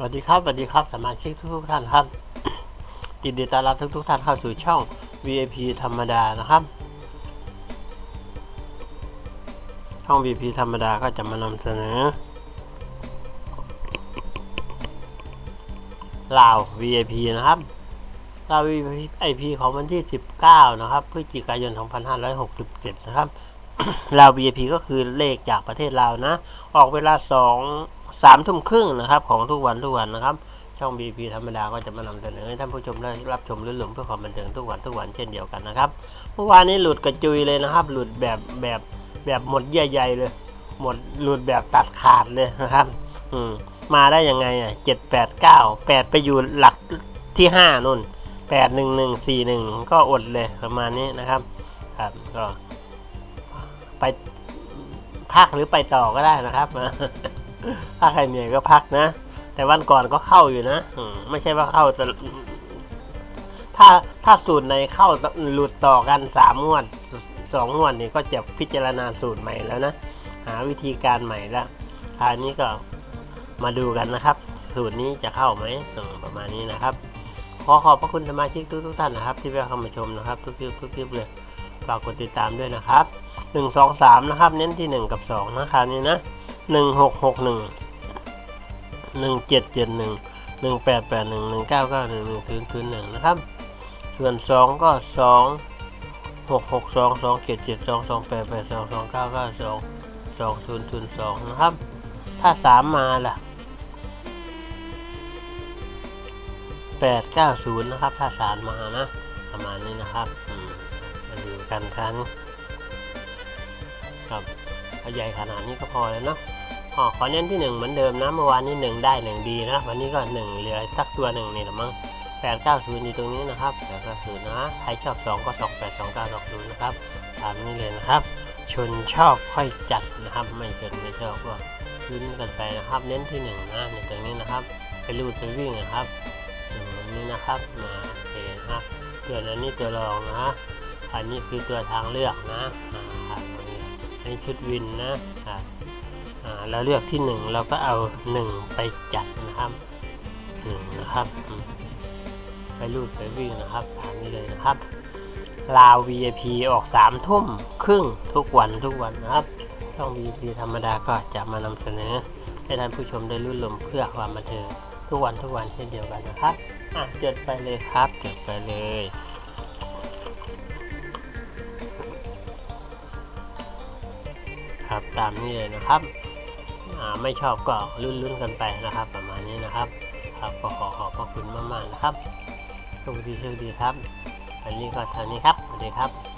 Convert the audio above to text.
สวัสดีครับสวัสดีครับสมาชิกทุกๆท่านครับยินดีต้อนรับทุกๆท่านเข้าสู่ช่อง VIP ธรรมดานะครับ ช่อง VIP ธรรมดาก็จะมานำเสนอลาว VIP นะครับลาว VIP ของวันที่ 19 นะครับพฤศจิกายน 2567 นะครับลาว VIP ก็คือเลขจากประเทศลาวนะ ออกเวลาสอง สามทุ่มครึ่งนะครับ ของทุกวันทุกวันนะครับ ช่อง BP ธรรมดาก็จะมานำเสนอให้ท่านผู้ชมได้รับชมรื่นรมเพื่อความบันเทิงทุกวันทุกวันเช่นเดียวกันนะครับเมื่อวานนี้หลุดกระจุยเลยนะครับ หลุดแบบแบบแบบหมดเยื่อใยเลย หมดหลุดแบบตัดขาดเลยนะครับ อืมมาได้ยังไงอะเจ็ดแปดเก้าแปดไปอยู่หลักที่ห้านู่นแปดหนึ่งหนึ่งสี่หนึ่งก็อดเลยประมาณนี้นะครับ ครับก็ไปพักหรือไปต่อก็ได้นะครับ ถ้าใครเหนื่อยก็พักนะ แต่วันก่อนก็เข้าอยู่นะไม่ใช่ว่าเข้าแต่ถ้าถ้าสูตรในเข้าหลุดต่อกันสามงวดสองงวดนี่ก็จะพิจารณาสูตรใหม่แล้วนะ หาวิธีการใหม่แล้วคราวนี้ก็มาดูกันนะครับ สูตรนี้จะเข้าไหมประมาณนี้นะครับ ขอขอบพระคุณสมาชิกทุกๆท่านนะครับ ที่แวะเข้ามาชมนะครับ ทุกคลิปทุกคลิปเลยฝากกดติดตามด้วยนะครับหนึ่งสองสามนะครับ เน้นที่หนึ่งกับสองนะคราวนี้นะ หนึ่งหกหกหนึ่งหนึ่งเจ็ดเจ็ดหนึ่งหนึ่งแปดแปดหนึ่งหนึ่งเก้าเก้าหนึ่งหนึ่งศูนย์ศูนย์หนึ่งนะครับ ส่วนสองก็สองหกหกสองสองเจ็ดเจ็ดสองสองแปดแปดสองสองเก้าเก้าสองสองศูนย์ศูนย์สองนะครับ ถ้าสามมาล่ะแปดเก้าศูนย์นะครับ ถ้าสามมานะ ประมาณนี้นะครับมาดูกันครั้งครับเอาใหญ่ขนาดนี้ก็พอแล้วเนาะ อ๋อขอเน้นที่หนึ่งเหมือนเดิมนะเมื่อวานนี้หนึ่งได้หนึ่งดีนะ วันนี้ก็หนึ่งเหลือสักตัวหนึ่งนี่แหละมั้งแปดเก้าศูนย์อยู่ตรงนี้นะครับแปดเก้าศูนย์นะใครชอบสองก็สองแปดสองเก้าสองศูนย์นะครับตามนี้เลยนะครับ ชนชอบค่อยจัดนะครับ ไม่ชนไม่ชอบก็ลุ้นกันไปนะครับ เน้นที่หนึ่งนะในตรงนี้นะครับไปรูดไปวิ่งนะครับหนึ่งนี้นะครับมาโอเคนะครัวนอันนี้ตัวรองนะ อันนี้คือตัวทางเลือกนะอันนี้ชุดวินนะ เราเลือกที่หนึ่งเราก็เอาหนึ่งไปจัดนะครับหนึ่งนะครับ ไปรูดไปวิ่งนะครับตามนี้เลยนะครับ ลาว VIP ออกสามทุ่มครึ่งทุกวันทุกวันนะครับ ช่อง VIP ธรรมดาก็จะมานำเสนอ ให้ท่านผู้ชมได้รุ่นลมเพื่อความบันเทิงทุกวันทุกวันเช่นเดียวกันนะครับอะจดไปเลยครับจดไปเลยครับตามนี้เลยนะครับ ไม่ชอบก็ลุ้นๆกันไปนะครับ ประมาณนี้นะครับครับก็ขอขอบพระคุณมากๆนะครับโชคดีโชคดีครับ อันนี้ก็เท่านี้ครับสวัสดีครับ